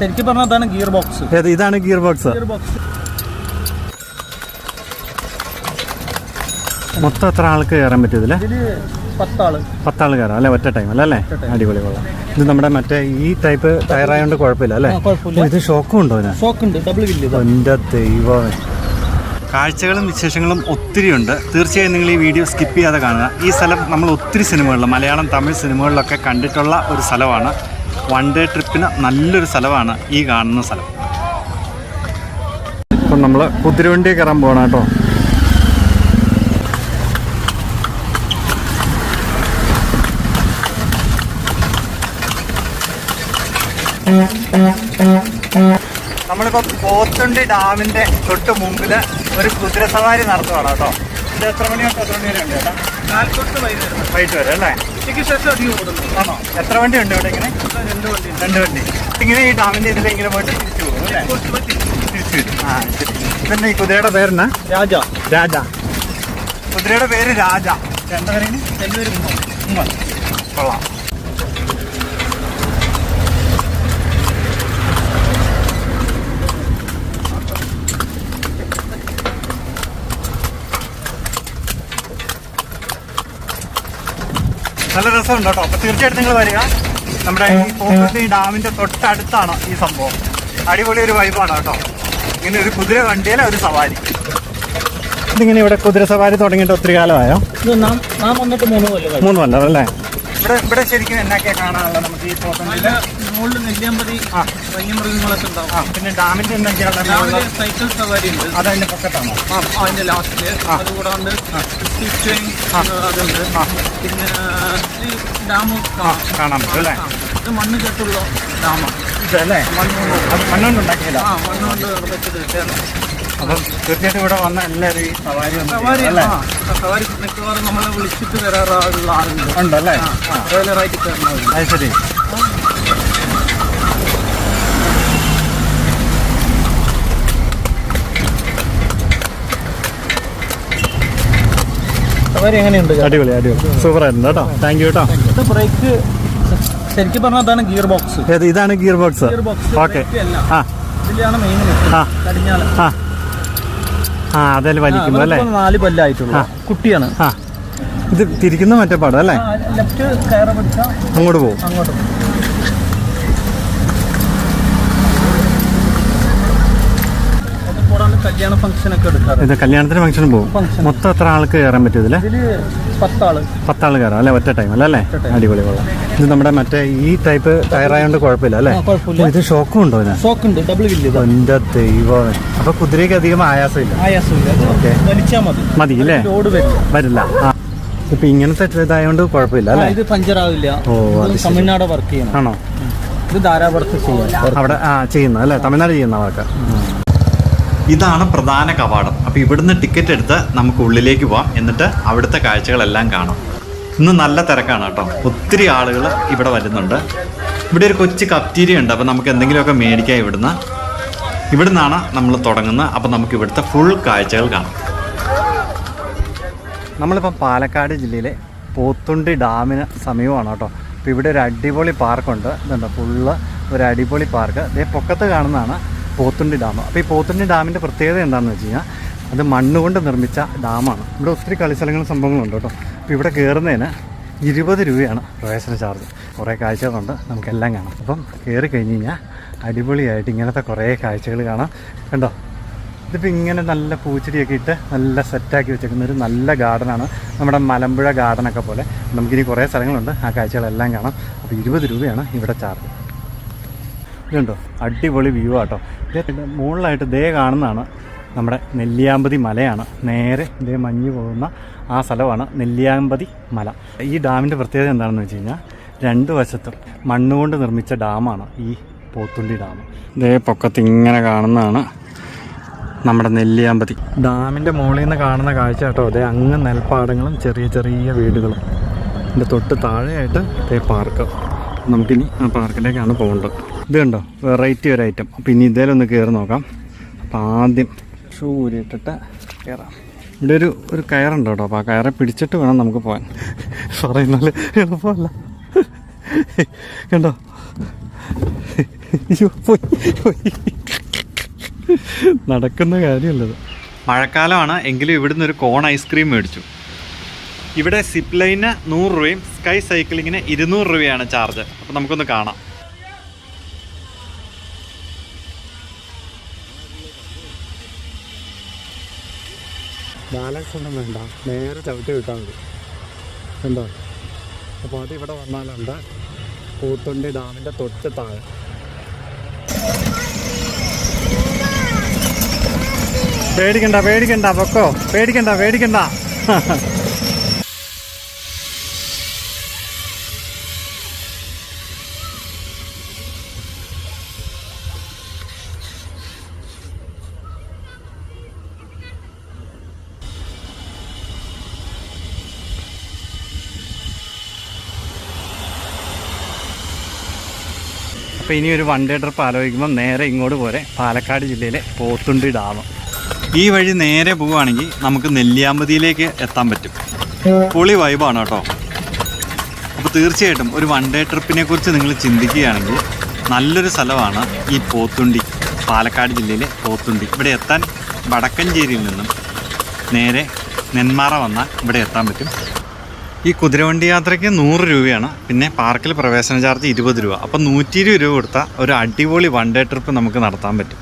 ശരിക്കും പറഞ്ഞാൽ അതാണ് ഗിയർ ബോക്സ് ഏത് ഇതാണ് ഗിയർ ബോക്സ് ഗിയർ ബോക്സ് മൊത്തം എത്ര ആൾക്ക് കയറാൻ പറ്റും ഇതിൽ പത്താൾ. പത്താൾ കയറാം അല്ലേ? ഒറ്റ ടൈം അല്ലേ? അടിപൊളി കൊള്ളാം. ഇത് നമ്മുടെ മറ്റേ ഈ ടൈപ്പ് ടയറായോണ്ട് കുഴപ്പമില്ല അല്ലേ? കുഴപ്പമില്ല. ഇത് ഷോക്കും ഉണ്ടോ എന്റെ ഷോക്ക് ഉണ്ട്. ഡബിൾ വില്ല് ഇത്. എന്റെ ദൈവമേ. കാഴ്ചകളും വിശേഷങ്ങളും ഒത്തിരി ഉണ്ട്. തീർച്ചയായും നിങ്ങൾ ഈ വീഡിയോ സ്കിപ്പ് ചെയ്യാതെ കാണുക. ഈ സ്ഥലം നമ്മൾ ഒത്തിരി സിനിമകളിൽ മലയാളം തമിഴ് സിനിമകളിലൊക്കെ കണ്ടിട്ടുള്ള ഒരു സ്ഥലമാണ്. വൺ ഡേ ട്രിപ്പിന് നല്ലൊരു സ്ഥലമാണ് ഈ കാണുന്ന സ്ഥലം. ഇപ്പം നമ്മൾ കുതിരവണ്ടി കയറാൻ പോകണം കേട്ടോ. നമ്മളിപ്പോൾ പോത്തുണ്ടി ഡാമിന്റെ തൊട്ട് മുമ്പിൽ ഒരു കുതിര സവാരി നടത്തുവാണ് കേട്ടോ. ഇത് എത്ര മണി തൊട്ട് എത്ര മണി വരെ ഉണ്ട് ചേട്ടാ വൈകുന്നേരം. വൈകിട്ട് വരെ അല്ലേ? ഉച്ചയ്ക്ക് ശേഷം അധികം ഓടുന്നു ആണോ? എത്ര വണ്ടി ഉണ്ട് ഇവിടെ ഇങ്ങനെ? രണ്ട് വണ്ടി രണ്ട് വണ്ടി. ഇങ്ങനെ ഈ ഡാമിന്റെ ഇതിൽ ഇങ്ങനെ പോയിട്ട് തിരിച്ചു പോകും അല്ലേ? തിരിച്ചു വരും. ആ ശരി. ഈ കുതിരയുടെ പേരെന്നാ? രാജ. രാജ. കുതിരയുടെ പേര് രാജ. എന്താ പറയുന്നത് കൊള്ളാം. രസമുണ്ട് കേട്ടോ അപ്പൊ തീർച്ചയായിട്ടും നിങ്ങൾ വരിക. നമ്മുടെ ഈ പോക്കത്തി ഡാമിന്റെ തൊട്ടടുത്താണ് ഈ സംഭവം. അടിപൊളി ഒരു വൈബാണ് കേട്ടോ. ഇങ്ങനെ ഒരു കുതിര വണ്ടിയിലെ ഒരു സവാരി. ഇതിങ്ങനെ ഇവിടെ കുതിര സവാരി തുടങ്ങിയിട്ട് ഒത്തിരി കാലമായോ? ഇത് നാം നാം വന്നിട്ട് മൂന്ന് കൊല്ലം മൂന്ന് കൊല്ലം അല്ലേ? ഇവിടെ ഇവിടെ ശരിക്കും എന്നൊക്കെയാ കാണാനുള്ളത് നമുക്ക് ഈ തോട്ടത്തിൽ മുകളിൽ നെല്ലിയാമ്പതി ആ. വന്യമൃഗങ്ങളൊക്കെ ഉണ്ടാവും. ആ പിന്നെ ഡാമിന്റെ എന്തൊക്കെയാണ് സൈക്കിൾ സവാരി ഉണ്ട് അതതിന്റെ പൊക്കത്താണോ. ആ അതിന്റെ ലാസ്റ്റിൽ അതുകൂടാണ്ട് അതുണ്ട്. പിന്നെ ഡാം ആ കാണാൻ പറ്റും അല്ലേ? ഇത് മണ്ണ് കെട്ടുള്ള ഡാമാണ്. ഇതല്ലേ? അത് മണ്ണുകൊണ്ടുണ്ടാക്കിയല്ല ആ മണ്ണ് കൊണ്ട് നിർമ്മിച്ചത് അപ്പം തീർച്ചയായിട്ടും ഇവിടെ വന്ന എല്ലാവരും ഈ സവാരി സവാരി അല്ലേ? ആ സവാരി മിക്കവാറും നമ്മളെ വിളിച്ചിട്ട് വരാറുള്ള ആളുണ്ട്. ഉണ്ടല്ലേ? ആ ട്രെയിലറായിട്ട് കയറുന്നത് അത് ശരി. സവാരി എങ്ങനെയുണ്ട് അടിപൊളി അടിപൊളി. സൂപ്പർ ആയിരുന്നു കേട്ടോ. താങ്ക് യു കേട്ടോ. ഇത് ബ്രേക്ക് ശരിക്കും പറഞ്ഞാൽ അതാണ് ഗിയർ ബോക്സ് ഏത് ഇതാണ് gear box gear box okay അല്ല. ആ. ഇതിലാണ് മെയിൻ ആ. കടിഞ്ഞാൽ ആ. ആ അതിൽ വലിക്കുമ്പോൾ അല്ലേ? നാല് കൊല്ലായിട്ടുള്ളൂ. കുട്ടിയാണ്. ആ. ഇത് തിരിക്കുന്ന മറ്റേ പാടം അല്ലേ? ലെഫ്റ്റ് കയറ പിടിച്ചാൽ അങ്ങോട്ട് പോകും. അങ്ങോട്ട് പോകും. അത് കൂടാണ്ട് കല്യാണ ഫംഗ്ഷൻ എടുക്കാറ്. ഇത് കല്യാണത്തിന് ഫംഗ്ഷന് പോകും. മൊത്തം എത്ര ആൾക്ക് കയറാൻ പറ്റും ഇതിൽ? പത്താൾ. പത്താൾ കയറാം അല്ലെ? ഒറ്റ ടൈം അല്ലേ? അടിപൊളി കൊള്ളാം. ഇത് നമ്മുടെ മറ്റേ ഈ ടൈപ്പ് ടയറായോണ്ട് കുഴപ്പമില്ല അല്ലേ? ഓ, ഇത് ഷോക്കും ഉണ്ടോ എന്റെ ഷോക്ക് ഉണ്ട് ഡബിൾ വില്ല് എന്റെ ദൈവമേ. അപ്പൊ കുതിരയ്ക്ക് അധികം ആയാസമില്ല. ആയാസമില്ല. അത് Okay. വലിച്ചാൽ മതി. മതി അല്ലേ ലോഡ് വരില്ല. ഇപ്പൊ ഇങ്ങനത്തെ ഇതായോണ്ട് കുഴപ്പമില്ല അല്ലേ? ഇത് പഞ്ചറാവില്ല ഓ, അത് തമിഴ്നാട് വർക്ക് ചെയ്യണം. ആണോ? ഇത് ധാരാവർക്ക് ചെയ്യാം. അവിടെ ആ ചെയ്യുന്ന അല്ലേ? തമിഴ്നാട് ചെയ്യുന്ന അവർക്ക് ഇതാണ് പ്രധാന കവാടം. അപ്പോൾ ഇവിടുന്ന് ടിക്കറ്റ് എടുത്ത് നമുക്ക് ഉള്ളിലേക്ക് പോവാം. എന്നിട്ട് അവിടുത്തെ കാഴ്ചകളെല്ലാം കാണാം. ഇന്ന് നല്ല തിരക്കാണ് കേട്ടോ. ഒത്തിരി ആളുകൾ ഇവിടെ വരുന്നുണ്ട്. ഇവിടെ ഒരു കൊച്ചു കപ്റ്റീരിയ ഉണ്ട്. അപ്പോൾ നമുക്ക് എന്തെങ്കിലുമൊക്കെ മേടിക്കാം ഇവിടുന്ന്. ഇവിടുന്നാണ് നമ്മൾ തുടങ്ങുന്നത്. അപ്പോൾ നമുക്ക് ഇവിടുത്തെ ഫുൾ കാഴ്ചകൾ കാണാം. നമ്മളിപ്പോൾ പാലക്കാട് ജില്ലയിലെ പോത്തുണ്ടി ഡാമിന് സമീപമാണ് കേട്ടോ. അപ്പോൾ ഇവിടെ ഒരു അടിപൊളി പാർക്കുണ്ട് ഇതുണ്ട് ഫുള്ള് ഒരു അടിപൊളി പാർക്ക് ഇതേ പൊക്കത്ത് കാണുന്നതാണ് പോത്തുണ്ടി ഡാം. അപ്പോൾ ഈ പോത്തുണ്ടി ഡാമിന്റെ പ്രത്യേകത എന്താണെന്ന് വെച്ച് കഴിഞ്ഞാൽ അത് മണ്ണുകൊണ്ട് നിർമ്മിച്ച ഡാമാണ്. ഇവിടെ ഒത്തിരി കളിസ്ഥലങ്ങളും സംഭവങ്ങളുണ്ട് കേട്ടോ. അപ്പോൾ ഇവിടെ കയറുന്നതിന് ഇരുപത് രൂപയാണ് പ്രവേശന ചാർജ്. കുറേ കാഴ്ചകളുണ്ട്. നമുക്കെല്ലാം കാണാം. അപ്പം കയറി കഴിഞ്ഞ് കഴിഞ്ഞാൽ അടിപൊളിയായിട്ട് ഇങ്ങനത്തെ കുറേ കാഴ്ചകൾ കാണാം. കണ്ടോ? ഇതിപ്പോൾ ഇങ്ങനെ നല്ല പൂച്ചെടിയൊക്കെ ഇട്ട് നല്ല സെറ്റാക്കി വെച്ചേക്കുന്ന ഒരു നല്ല ഗാർഡനാണ്. നമ്മുടെ മലമ്പുഴ ഗാർഡനൊക്കെ പോലെ നമുക്കിനി കുറേ സ്ഥലങ്ങളുണ്ട്. ആ കാഴ്ചകളെല്ലാം കാണാം. അപ്പോൾ ഇരുപത് രൂപയാണ് ഇവിടെ ചാർജ്. ഇതുണ്ടോ അടിപൊളി വ്യൂ ആട്ടോ. ഇതേ മുകളിലായിട്ട് ദേ കാണുന്നതാണ് നമ്മുടെ നെല്ലിയാമ്പതി മലയാണ്. നേരെ ഇതേ മഞ്ഞ് പോകുന്ന ആ സ്ഥലമാണ് നെല്ലിയാമ്പതി മല. ഈ ഡാമിന്റെ പ്രത്യേകത എന്താണെന്ന് വെച്ച് കഴിഞ്ഞാൽ രണ്ട് വശത്തും മണ്ണുകൊണ്ട് നിർമ്മിച്ച ഡാമാണ് ഈ പോത്തുണ്ടി ഡാം. ഇതേ പൊക്കത്ത് ഇങ്ങനെ കാണുന്നതാണ് നമ്മുടെ നെല്ലിയാമ്പതി. ഡാമിന്റെ മുകളിൽ നിന്ന് കാണുന്ന കാഴ്ച കേട്ടോ. അതേ അങ്ങ് നെൽപ്പാടങ്ങളും ചെറിയ ചെറിയ വീടുകളും. ഇതിന്റെ തൊട്ട് താഴെയായിട്ട് ഇതേ പാർക്ക്. നമുക്കിനി ആ പാർക്കിലേക്കാണ് പോകേണ്ടത്. ഇത് കണ്ടോ? വെറൈറ്റി ഒരു ഐറ്റം അപ്പോൾ ഇനി ഇതേലൊന്ന് കയറി നോക്കാം. അപ്പോൾ ആദ്യം ഷൂ ഊരിയിട്ടിട്ട് കയറാം ഇവിടെ ഒരു ഒരു കയറുണ്ട് കേട്ടോ. അപ്പോൾ ആ കയറെ പിടിച്ചിട്ട് വേണം നമുക്ക് പോകാൻ. പറയുന്നത് എളുപ്പമല്ല. കണ്ടോ? പോയി. നടക്കുന്ന കാര്യമല്ലത്. മഴക്കാലമാണ് എങ്കിലും ഇവിടുന്ന് ഒരു കോൺ ഐസ്ക്രീം മേടിച്ചു. ഇവിടെ സിപ്പ് ലൈന് നൂറ് രൂപയും സ്കൈ സൈക്ലിങ്ങിന് ഇരുന്നൂറ് രൂപയാണ് ചാർജ് അപ്പോൾ നമുക്കൊന്ന് കാണാം. ബാലൻസ് ഒന്നും വേണ്ട. നേരെ ചവിട്ടി വിട്ടാൽ മതി. ഉണ്ടോ അപ്പോൾ അത് ഇവിടെ വന്നാലുണ്ട്. പൂത്തുണ്ടി ഡാമിന്റെ തൊട്ട് താഴെ. പേടിക്കണ്ട പേടിക്കണ്ട പൊക്കോ. പേടിക്കണ്ട പേടിക്കണ്ട. അപ്പോൾ ഇനി ഒരു വൺ ഡേ ട്രിപ്പ് ആലോചിക്കുമ്പോൾ നേരെ ഇങ്ങോട്ട് പോരെ. പാലക്കാട് ജില്ലയിലെ പോത്തുണ്ടി ഡാം ഈ വഴി നേരെ പോവുകയാണെങ്കിൽ നമുക്ക് നെല്ലിയാമ്പതിയിലേക്ക് എത്താൻ പറ്റും. പൊളി വൈബാണ് കേട്ടോ. അപ്പോൾ തീർച്ചയായിട്ടും ഒരു വൺ ഡേ ട്രിപ്പിനെ കുറിച്ച് നിങ്ങൾ ചിന്തിക്കുകയാണെങ്കിൽ നല്ലൊരു സ്ഥലമാണ് ഈ പോത്തുണ്ടി പാലക്കാട് ജില്ലയിലെ പോത്തുണ്ടി. ഇവിടെ എത്താൻ വടക്കഞ്ചേരിയിൽ നിന്നും നേരെ നെന്മാറ വന്നാൽ ഇവിടെ എത്താൻ പറ്റും. ഈ കുതിരവണ്ടി യാത്രയ്ക്ക് നൂറ് രൂപയാണ്. പിന്നെ പാർക്കിൽ പ്രവേശന ചാർജ് ഇരുപത് രൂപ. അപ്പം നൂറ്റി ഇരുപത് രൂപ കൊടുത്താൽ ഒരു അടിപൊളി വൺ ഡേ ട്രിപ്പ് നമുക്ക് നടത്താൻ പറ്റും.